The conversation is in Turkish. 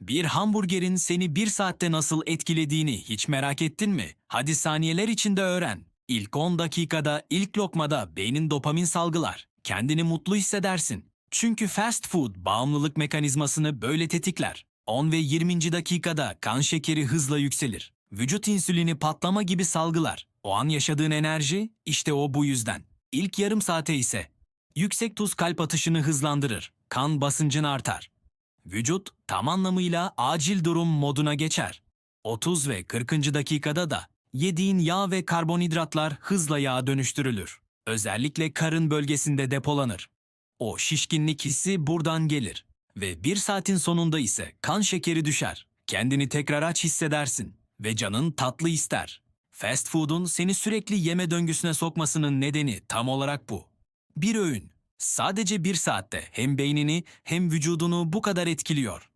Bir hamburgerin seni bir saatte nasıl etkilediğini hiç merak ettin mi? Hadi saniyeler içinde öğren. İlk 10 dakikada, ilk lokmada beynin dopamin salgılar. Kendini mutlu hissedersin. Çünkü fast food bağımlılık mekanizmasını böyle tetikler. 10 ve 20. dakikada kan şekeri hızla yükselir. Vücut insülini patlama gibi salgılar. O an yaşadığın enerji işte o bu yüzden. İlk yarım saate ise yüksek tuz kalp atışını hızlandırır. Kan basıncın artar. Vücut tam anlamıyla acil durum moduna geçer. 30 ve 40. dakikada da yediğin yağ ve karbonhidratlar hızla yağa dönüştürülür. Özellikle karın bölgesinde depolanır. O şişkinlik hissi buradan gelir. Ve bir saatin sonunda ise kan şekeri düşer. Kendini tekrar aç hissedersin ve canın tatlı ister. Fast food'un seni sürekli yeme döngüsüne sokmasının nedeni tam olarak bu. Bir öğün sadece bir saatte hem beynini hem vücudunu bu kadar etkiliyor.